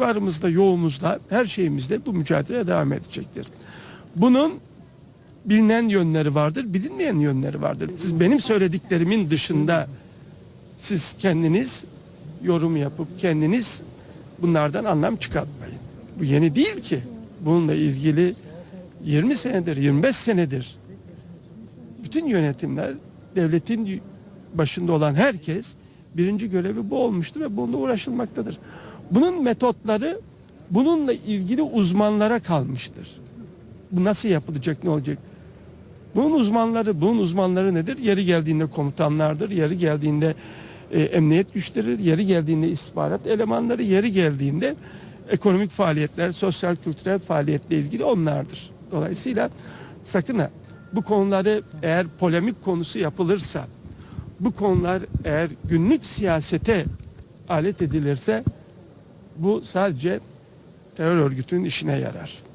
varımızda, yoğumuzda, her şeyimizde bu mücadele devam edecektir. Bunun bilinen yönleri vardır, bilinmeyen yönleri vardır. Siz benim söylediklerimin dışında siz kendiniz yorum yapıp kendiniz bunlardan anlam çıkartmayın. Bu yeni değil ki. Bununla ilgili 20 senedir, 25 senedir bütün yönetimler, devletin başında olan herkes birinci görevi bu olmuştur ve bununla uğraşılmaktadır. Bunun metotları bununla ilgili uzmanlara kalmıştır. Bu nasıl yapılacak, ne olacak? Bunun uzmanları, bunun uzmanları nedir? Yeri geldiğinde komutanlardır, yeri geldiğinde e, emniyet güçleri, yeri geldiğinde istihbarat elemanları, yeri geldiğinde ekonomik faaliyetler, sosyal kültürel faaliyetle ilgili onlardır. Dolayısıyla sakın ha bu konuları eğer polemik konusu yapılırsa, bu konular eğer günlük siyasete alet edilirse bu sadece terör örgütünün işine yarar.